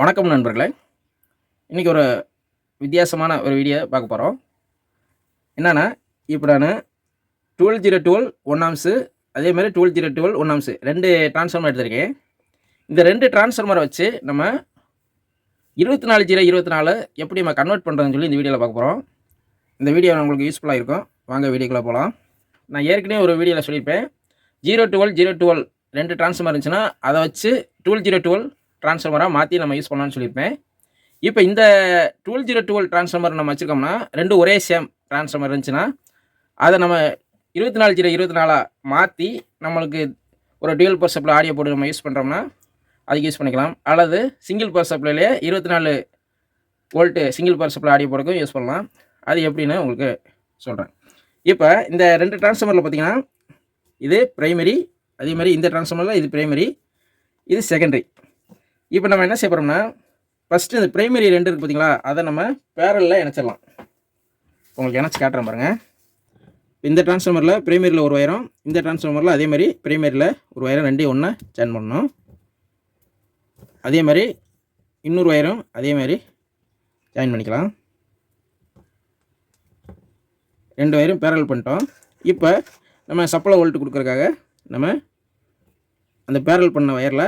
வணக்கம் நண்பர்களே. இன்றைக்கி ஒரு வித்தியாசமான ஒரு வீடியோ பார்க்க போகிறோம் என்னென்னா இப்போ நான் twelve zero twelve one amps அதே மாதிரி twelve zero twelve one amps ரெண்டு டிரான்ஸ்ஃபார்மர் எடுத்திருக்கேன். இந்த ரெண்டு டிரான்ஸ்ஃபார்மரை வச்சு நம்ம இருபத்தி நாலு ஜீரோ இருபத்தி நாலு எப்படி நம்ம கன்வெர்ட் பண்ணுறதுன்னு சொல்லி இந்த வீடியோவில் பார்க்க போகிறோம் இந்த வீடியோ உங்களுக்கு யூஸ்ஃபுல்லாக இருக்கும். வாங்க வீடியோக்குள்ளே போகலாம் நான் ஏற்கனவே ஒரு வீடியோவில் சொல்லியிருப்பேன். ஜீரோ டுவெல் ஜீரோ டுவெல் ரெண்டு டிரான்ஸ்ஃபார்மர் இருந்துச்சுன்னா அதை வச்சு டுவெல் ஜீரோ டுவெல் ட்ரான்ஸ்ஃபார்மராக மாற்றி நம்ம யூஸ் பண்ணலாம்னு சொல்லியிருப்பேன். இப்போ இந்த டுவெல் ஜீரோ டுவெல் ட்ரான்ஸ்ஃபார்மர் நம்ம வச்சுருக்கோம்னா ரெண்டு ஒரே சேம் ட்ரான்ஸ்ஃபார்மர் இருந்துச்சுன்னா அதை நம்ம இருபத்தி நாலு ஜீரோ இருபத்தி நாலாக மாற்றி நம்மளுக்கு ஒரு டியூல் பவர் சப்ளை ஆடியோ போட்டு நம்ம யூஸ் பண்ணுறோம்னா அதுக்கு யூஸ் பண்ணிக்கலாம். அல்லது சிங்கிள் பவர் சப்ளைலேயே இருபத்தி நாலு volt single power supply audio போடுறதுக்கும் use பண்ணலாம். அது எப்படின்னு உங்களுக்கு சொல்கிறேன் இப்போ இந்த ரெண்டு டிரான்ஸ்ஃபார்மரில் பார்த்தீங்கன்னா இது ப்ரைமரி அதே மாதிரி இந்த டிரான்ஸ்ஃபார்மரில் இது ப்ரைமரி இது செகண்டரி இப்போ நம்ம என்ன செய்ய போகிறோம்னா ஃபஸ்ட்டு இந்த ப்ரைமரி ரெண்டு இருக்குது பார்த்தீங்களா அதை நம்ம பேரலில் இணைச்சிடலாம். உங்களுக்கு இணைச்சி காட்டுறேன் பாருங்கள் இந்த டிரான்ஸ்ஃபார்மரில் ப்ரைமரியில் ஒரு வயரம் இந்த டிரான்ஸ்ஃபார்மரில் அதே மாதிரி ப்ரைமரியில் ஒரு வயரம் ரெண்டையும் ஒன்றா ஜாயின் பண்ணணும். அதே மாதிரி இன்னொரு வயரும் அதே மாதிரி ஜாயின் பண்ணிக்கலாம். ரெண்டு வயரும் பேரல் பண்ணிட்டோம். இப்போ நம்ம சப்ளை வோல்ட் கொடுக்குறதுக்காக நம்ம அந்த பேரல் பண்ண வயரில்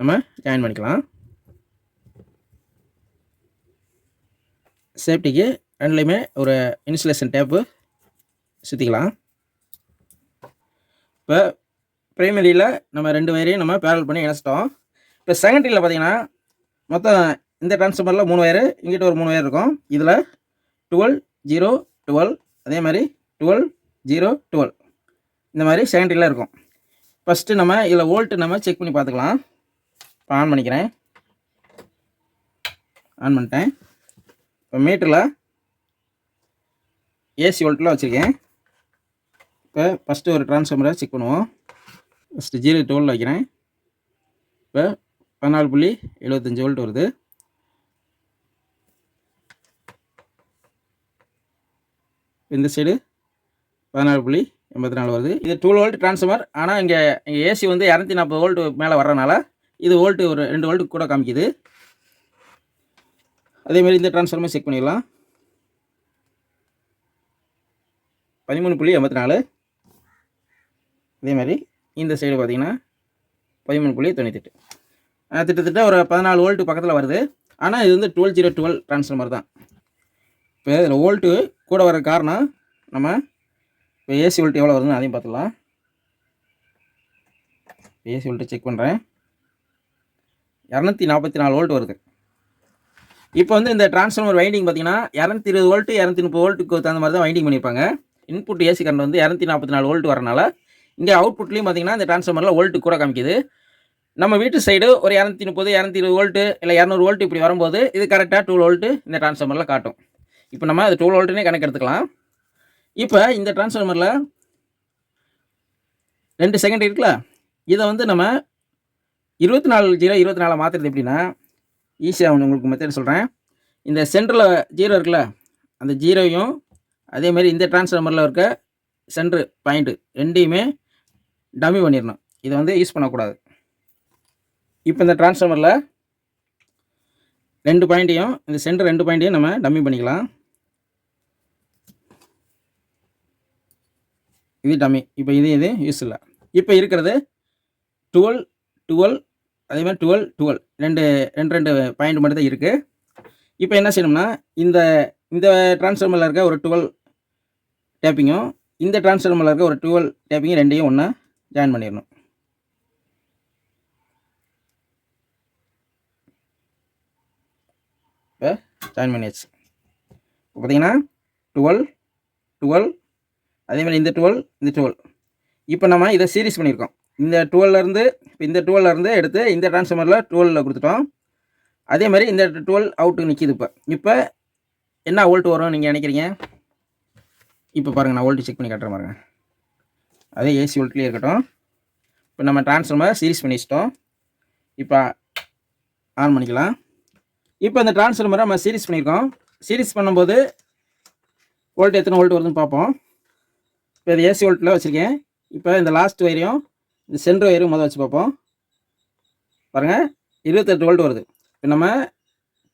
நம்ம ஜாயின் பண்ணிக்கலாம். சேஃப்டிக்கு ரெண்டுலேயுமே ஒரு இன்சுலேஷன் டேப்பு சுற்றிக்கலாம் இப்போ ப்ரைமரியில் நம்ம ரெண்டு வயரையும் நம்ம பேரல் பண்ணி இணைச்சிட்டோம். இப்போ செகண்டரியில் பார்த்தீங்கன்னா மொத்தம் இந்த டிரான்ஸ்ஃபார்மரில் மூணு வயர் இங்கிட்ட ஒரு மூணு வயர் இருக்கும். இதில் டுவெல் ஜீரோ டுவெல் அதே மாதிரி டுவெல் ஜீரோ டுவெல் இந்த மாதிரி செகண்டரியில் இருக்கும். ஃபஸ்ட்டு நம்ம இதில் வோல்ட்டு நம்ம செக் பண்ணி பார்த்துக்கலாம். இப்போ ஆன் பண்ணிக்கிறேன். ஆன் பண்ணிட்டேன். இப்போ மீட்டரில் ஏசி வோல்ட்டில் வச்சுருக்கேன். இப்போ ஃபஸ்ட்டு ஒரு டிரான்ஸ்ஃபார்மரை செக் பண்ணுவோம். ஃபஸ்ட்டு ஜீரோ டுவெல் வைக்கிறேன். இப்போ பதினாலு புள்ளி எழுபத்தஞ்சி வோல்ட் வருது. இந்த சைடு பதினாலு புள்ளி எண்பத்தி நாலு வருது. இது டூ வோல்ட் ட்ரான்ஸ்ஃபார்மர் ஆனால் இங்கே இங்கே ஏசி வந்து இரநூத்தி நாற்பது வோல்ட் மேலே வர்றதுனால இது வோல்ட்டு ஒரு ரெண்டு வோல்ட்டு கூட காமிக்குது. அதேமாதிரி இந்த ட்ரான்ஸ்ஃபார்மர் செக் பண்ணிடலாம். பதிமூணு புள்ளி எண்பத்தி நாலு இதேமாதிரி இந்த சைடு பார்த்திங்கன்னா பதிமூணு புள்ளி தொண்ணூத்தெட்டு. கிட்டத்தட்ட ஒரு பதினாலு வோல்ட்டு பக்கத்தில் வருது. ஆனால் இது வந்து டுவெல் ஜீரோ டுவெல் டிரான்ஸ்ஃபார்மர் தான். இப்போ இதில் வோல்ட்டு கூட வர காரணம் நம்ம இப்போ ஏசி வோல்ட் எவ்வளோ வருதுன்னு அதையும் பார்த்துக்கலாம் ஏசி வோல்ட்டு செக் பண்ணுறேன் இரநூத்தி நாற்பத்தி நாலு வோல்ட் வருது. இப்போ வந்து இந்த டிரான்ஸ்ஃபார்மர் வைண்டிங் பார்த்தீங்கன்னா இரநூத்தி இருபது வோல்ட்டு இரநூத்தி முப்பது வோல்ட்டுக்கு தகுந்த மாதிரி தான் வைண்டிங் பண்ணியிருப்பாங்க. இன்புட் ஏசி கரண்ட் வந்து இரநூத்தி நாற்பத்தி நாலு வோல்ட் வரனால இங்கே அவுட்புட்லேயும் பார்த்தீங்கன்னா இந்த டிரான்ஸ்ஃபார்மரில் வோல்ட்டு கூட காமிக்குது. நம்ம வீட்டு சைடு ஒரு இரநூத்தி முப்பது இரநூத்தி இருபது வோல்ட்டு இல்லை இரநூறு வோல்ட் இப்படி வரும்போது இது கரெக்டாக டூ வோல்ட்டு இந்த டிரான்ஸ்ஃபார்மரில் காட்டும். இப்போ நம்ம அது டூ வோல்ட்டுனே கணக்கு எடுத்துக்கலாம். இப்போ இந்த டிரான்ஸ்ஃபார்மரில் ரெண்டு செகண்ட் இருக்குல்ல இதை வந்து நம்ம இருபத்தி நாலு ஜீரோ இருபத்தி நாலு மாற்றுறது எப்படின்னா ஈஸியாக ஒன்று உங்களுக்கு மெத்தட் சொல்கிறேன் இந்த சென்டரில் ஜீரோ இருக்குல்ல அந்த ஜீரோவையும் அதேமாரி இந்த டிரான்ஸ்ஃபார்மரில் இருக்க சென்ட்ரு பாயிண்ட்டு ரெண்டையுமே டம்மி பண்ணிடணும். இதை வந்து யூஸ் பண்ணக்கூடாது. இப்போ இந்த டிரான்ஸ்ஃபார்மரில் ரெண்டு பாயிண்ட்டையும் இந்த சென்டர் ரெண்டு பாயிண்ட்டையும் நம்ம டம்மி பண்ணிக்கலாம். இது டம்மி இப்போ இது இது யூஸ் இல்லை. இப்போ இருக்கிறது டுவெல் டுவெல் அதே மாதிரி டுவெல் டுவெல். ரெண்டு ரெண்டு ரெண்டு பாயிண்ட் மட்டும் தான் இருக்குது இப்போ என்ன செய்யணும்னா இந்த இந்த டிரான்ஸ்ஃபார்மரில் இருக்க ஒரு டுவெல் டேப்பிங்கும் இந்த டிரான்ஸ்ஃபார்மரில் இருக்க ஒரு டுவெல் டேப்பிங்கும் ரெண்டையும் ஒன்றா ஜாயின் பண்ணிடணும். இப்போ ஜாயின் பண்ணியாச்சு. இப்போ பார்த்தீங்கன்னா டுவெல் டுவெல் அதேமாதிரி இந்த டுவெல் இந்த டுவெல். இப்போ நம்ம இதை சீரீஸ் பண்ணியிருக்கோம். இந்த டுவெல்லேருந்து இப்போ இந்த டுவெல்லேருந்து எடுத்து இந்த டிரான்ஸ்ஃபார்மரில் டுவெலில் கொடுத்துட்டோம். அதே மாதிரி இந்த டுவெல் அவுட்டு நிற்கிது இப்போ. இப்போ என்ன வோல்ட் வரும் நீங்கள் நினைக்கிறீங்க? இப்போ பாருங்கள் நான் வோல்ட்டு செக் பண்ணி காட்டுறேன் பாருங்கள் அதே ஏசி வோல்ட்லேயே இருக்கட்டும். இப்போ நம்ம டிரான்ஸ்ஃபார்மர் சீரிஸ் பண்ணி வச்சிட்டோம். இப்போ ஆன் பண்ணிக்கலாம். இப்போ இந்த டிரான்ஸ்ஃபார்மரை நம்ம சீரிஸ் பண்ணியிருக்கோம். சீரிஸ் பண்ணும்போது வோல்ட் எத்தனை வோல்ட் வருதுன்னு பார்ப்போம். இப்போ இது ஏசி வோல்ட்டில் வச்சுருக்கேன். இப்போ இந்த லாஸ்ட் வரையும் இந்த சென்ட்ரு வயரும் மொதல் வச்சு பார்ப்போம். பாருங்கள் இருபத்தெட்டு வோல்ட் வருது. இப்போ நம்ம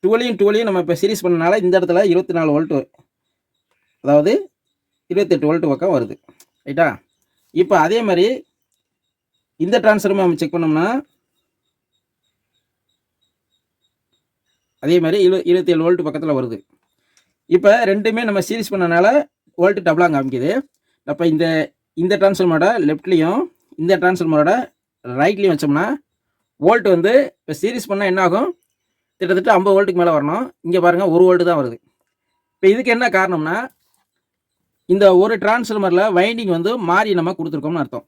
டுவெலையும் டுவெலையும் நம்ம இப்போ சீரிஸ் பண்ணனால இந்த இடத்துல இருபத்தி நாலு வோல்ட்டு அதாவது இருபத்தெட்டு வோல்ட் பக்கம் வருது. ரைட்டா? இப்போ அதே மாதிரி இந்த டிரான்ஸ்ஃபார்மர் நம்ம செக் பண்ணோம்னா அதே மாதிரி இரு இருபத்தேழு வோல்ட் பக்கத்தில் வருது. இப்போ ரெண்டுமே நம்ம சீரிஸ் பண்ணனால வோல்ட் டபுளாக காமிக்குது. அப்போ இந்த இந்த டிரான்ஸ்ஃபார்மரோட லெஃப்ட்லேயும் இந்த டிரான்ஸ்ஃபார்மரோட ரைட்லேயும் வச்சோம்னா வோல்ட் வந்து இப்போ சீரிஸ் பண்ணால் என்ன ஆகும் கிட்டத்தட்ட ஐம்பது வோல்ட்டுக்கு மேலே வரணும். இங்கே பாருங்கள் ஒரு வோல்ட்டு தான் வருது. இப்போ இதுக்கு என்ன காரணம்னா இந்த ஒரு டிரான்ஸ்ஃபார்மரில் வைண்டிங் வந்து மாறி நம்ம கொடுத்துருக்கோம்னு அர்த்தம்.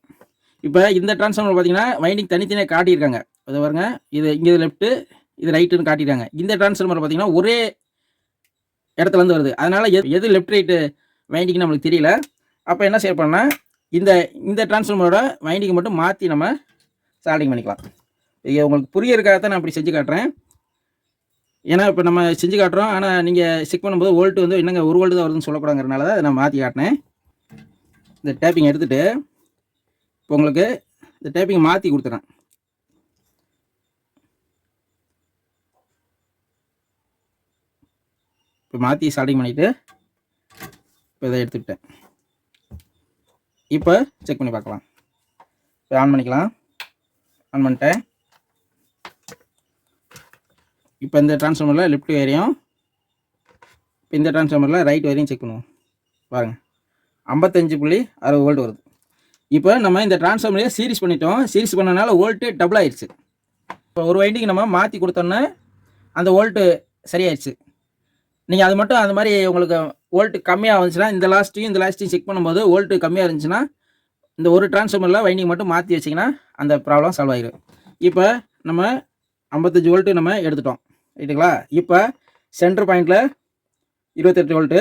இப்போ இந்த டிரான்ஸ்ஃபார்மர் பார்த்தீங்கன்னா வைண்டிங் தனித்தனியாக காட்டியிருக்காங்க. அது பாருங்க இது இங்கே லெஃப்ட்டு இது ரைட்டுன்னு காட்டியிருக்காங்க. இந்த டிரான்ஸ்ஃபார்மர் பார்த்தீங்கன்னா ஒரே இடத்துல இருந்து வருது. அதனால் எது எது லெஃப்ட் ரைட்டு வைண்டிங் நம்மளுக்கு தெரியல. அப்போ என்ன செய்ய இந்த இந்த டிரான்ஸ்ஃபார்மரோட வைண்டிங்கை மட்டும் மாற்றி நம்ம சால்டிங் பண்ணிக்கலாம். இது உங்களுக்கு புரியறதுக்காக தான் நான் அப்படி செஞ்சு காட்டுறேன். ஏன்னா இப்போ நம்ம செஞ்சு காட்டுறோம். ஆனால் நீங்கள் செக் பண்ணும்போது ஓல்ட்டு வந்து என்னங்க ஒரு ஓல்ட்டு தான் வருதுன்னு சொல்லக்கூடாங்கிறனால தான் நான் மாற்றி காட்டினேன். இந்த டேப்பிங் எடுத்துகிட்டு இப்போ உங்களுக்கு இந்த டேப்பிங் மாற்றி கொடுத்துறேன். இப்போ மாற்றி சால்டிங் பண்ணிவிட்டு இப்போ இதை எடுத்துக்கிட்டேன். இப்போ செக் பண்ணி பார்க்கலாம். இப்போ ஆன் பண்ணிக்கலாம். ஆன் பண்ணிட்டேன். இப்போ இந்த டிரான்ஸ்ஃபார்மரில் லெஃப்ட் வரையும் இப்போ இந்த டிரான்ஸ்ஃபார்மரில் ரைட் வரையும் செக் பண்ணுவோம். பாருங்கள் ஐம்பத்தஞ்சு புள்ளி அறுபது வோல்ட் வருது. இப்போ நம்ம இந்த டிரான்ஸ்ஃபார்மரையே சீரிஸ் பண்ணிட்டோம். சீரிஸ் பண்ணனால வோல்ட்டு டபுள் ஆயிடுச்சு. இப்போ ஒரு வைண்டிங் நம்ம மாற்றி கொடுத்தோன்னே அந்த வோல்ட்டு சரியாயிடுச்சு. நீங்கள் அது மட்டும் அந்த மாதிரி உங்களுக்கு வோல்ட்டு கம்மியாக வந்துச்சுன்னா இந்த லாஸ்ட்டையும் இந்த லாஸ்ட்டையும் செக் பண்ணும்போது வோல்ட்டு கம்மியாக இருந்துச்சுன்னா இந்த ஒரு டிரான்ஸ்ஃபார்மரில் வைண்டிங் மட்டும் மாற்றி வச்சிங்கன்னா அந்த ப்ராப்ளம் சால்வ் ஆகிடும் இப்போ நம்ம ஐம்பத்தஞ்சு வோல்ட்டு நம்ம எடுத்துட்டோம். ரைட்டுங்களா இப்போ சென்டர் பாயிண்டில் இருபத்தெட்டு வோல்ட்டு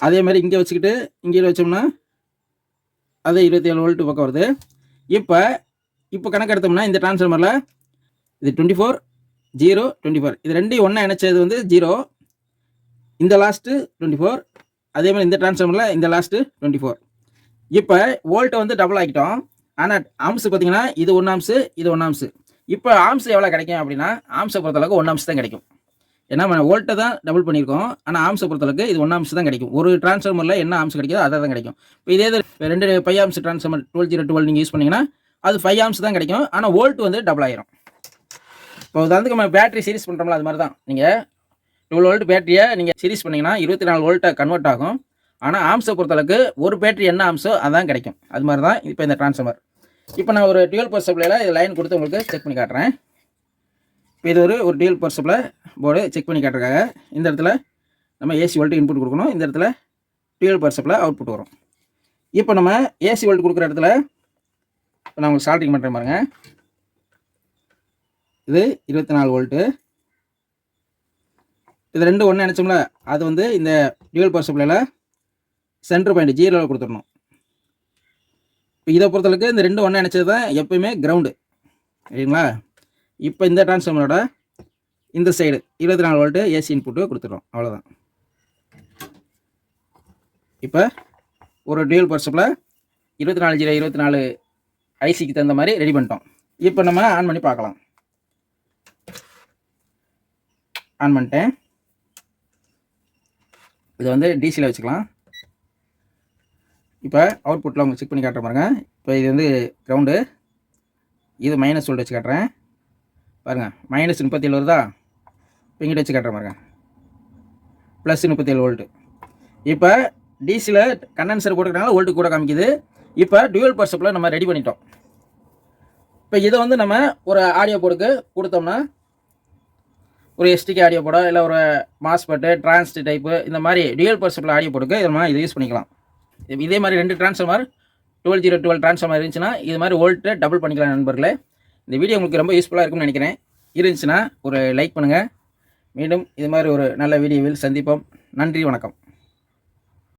அதே மாதிரி இங்கே வச்சுக்கிட்டு இங்கே வச்சோம்னா அதே இருபத்தேழு வோல்ட்டு பக்கம் வருது. இப்போ இப்போ கணக்கு எடுத்தோம்னா இந்த டிரான்ஸ்ஃபார்மரில் இது twenty four zero twenty four. இது ரெண்டையும் ஒன்றா இணைச்சது வந்து ஜீரோ இந்த லாஸ்ட்டு டுவெண்ட்டி ஃபோர் அதே மாதிரி இந்த டிரான்ஸ்ஃபார்மரில் இந்த லாஸ்ட்டு டுவெண்ட்டி ஃபோர். இப்போ வோல்ட்டை வந்து டபுள் ஆக்கிட்டோம். ஆனால் ஆம்ஸ் பார்த்தீங்கன்னா இது ஒன் ஆம்ஸு இது ஒன் ஆம்ஸு இப்போ ஆம்ஸ் எவ்வளோ கிடைக்கும் அப்படின்னா ஆம்ஸை பொறுத்தளவுக்கு ஒன் ஆம்ஸ் தான் கிடைக்கும். ஏன்னா வோல்ட்டை தான் டபுள் பண்ணியிருக்கோம். ஆனால் ஆம்ஸை பொறுத்தளவுக்கு இது ஒன் ஆம்ஸ் தான் கிடைக்கும். ஒரு டிரான்ஸ்ஃபார்மரில் என்ன ஆம்ஸ் கிடைக்குதோ அதை தான் கிடைக்கும். இப்போ இதே இது ரெண்டு five amps transformer twelve zero twelve நீங்கள் யூஸ் பண்ணிங்கன்னா அது ஃபைவ் ஆம்ஸ் தான் கிடைக்கும். ஆனால் வோல்ட் வந்து டபுள் ஆயிரும். இப்போ உதாரணத்துக்கு நம்ம பேட்டரி சீரிஸ் பண்ணுறோம்ல அது மாதிரி தான் நீங்கள் இவ்வளோ வோல்ட் பேட்டரியை நீங்கள் சீரிஸ் பண்ணிங்கன்னா இருபத்தி நாலு வோல்ட்டை கன்வெர்ட் ஆகும். ஆனால் ஆம்ஸை பொறுத்தளவுக்கு ஒரு பேட்டரி என்ன ஆம்ஸோ அதான் கிடைக்கும். அது மாதிரி தான் இப்போ இந்த ட்ரான்ஸ்ஃபார்மர் இப்போ நான் ஒரு டுவெல் பவர் சப்ளையில் இது லைன் கொடுத்து உங்களுக்கு செக் பண்ணி காட்டுறேன். இப்போ இது ஒரு ஒரு dual power supply board check பண்ணி காட்டுறக்காக இந்த இடத்துல நம்ம ஏசி வோல்ட்டு இன்புட் கொடுக்கணும். இந்த இடத்துல டுவெல் பவர் சப்ளை அவுட்புட் வரும். இப்போ நம்ம ஏசி வோல்ட் கொடுக்குற இடத்துல இப்போ நான் உங்களுக்கு சால்ட்டிங் பண்ணுறேன் பாருங்கள் இது இருபத்தி நாலு வோல்ட்டு. இது ரெண்டு ஒன்று நினச்சோம்ல அது வந்து இந்த டியூவல் பவர் சப்ளையில் சென்டர் பாயிண்ட் ஜீரோவில் கொடுத்துடணும். இப்போ இதை பொறுத்தளவுக்கு இந்த ரெண்டு ஒன்று நினச்சது தான் எப்பயுமே கிரவுண்டு சரிங்களா? இப்போ இந்த டிரான்ஸ்ஃபார்மரோட இந்த சைடு இருபத்தி நாலு வோல்ட்டு ஏசி இன்புட்டு கொடுத்துட்றோம் அவ்வளோதான் இப்போ ஒரு டியூவல் பவர் சப்ளை இருபத்தி நாலு ஜீரோ இருபத்தி நாலு ஐசிக்கு தகுந்த மாதிரி ரெடி பண்ணிட்டோம். இப்போ நம்ம ஆன் பண்ணி பார்க்கலாம். ஆன் பண்ணிட்டேன். இதை வந்து டிசியில் வச்சுக்கலாம். இப்போ அவுட்புட்டில் உங்களுக்கு செக் பண்ணி காட்டுற பாருங்க. இப்போ இது வந்து கிரவுண்டு இது மைனஸ் சொல்லிட்டு வச்சு காட்டுறேன். பாருங்கள் மைனஸ் முப்பத்தேழு வருதா? இப்போ இங்கிட்ட வச்சு காட்டுறேன் பாருங்க. ப்ளஸ் முப்பத்தேழு வோல்ட்டு இப்போ டிசியில் கண்டென்சர் போட்டுக்கிறனால வோல்ட்டு கூட காமிக்குது. இப்போ டுவெல் பர்சப்பில் நம்ம ரெடி பண்ணிட்டோம். இப்போ இதை வந்து நம்ம ஒரு ஆடியோ போர்டுக்கு கொடுத்தோம்னா ஒரு எஸ்டிகே ஆடியோ போட இல்லை ஒரு மாஸ்பெட்டு டிரான்ஸ்ட் டைப்பு இந்த மாதிரி டியூல் பர்சப்பில் ஆடியோ போட்டுக்கு இது மாதிரி இதை யூஸ் பண்ணிக்கலாம். இது- இதே மாதிரி ரெண்டு transformer twelve zero twelve transformer இருந்துச்சுன்னா இது மாதிரி வோல்ட்டை டபுள் பண்ணிக்கலாம் நண்பர்களே. இந்த வீடியோ உங்களுக்கு ரொம்ப யூஸ்ஃபுல்லாக இருக்கும்னு நினைக்கிறேன். இருந்துச்சுன்னா ஒரு லைக் பண்ணுங்கள் மீண்டும் இது மாதிரி ஒரு நல்ல வீடியோவில் சந்திப்போம். நன்றி வணக்கம்.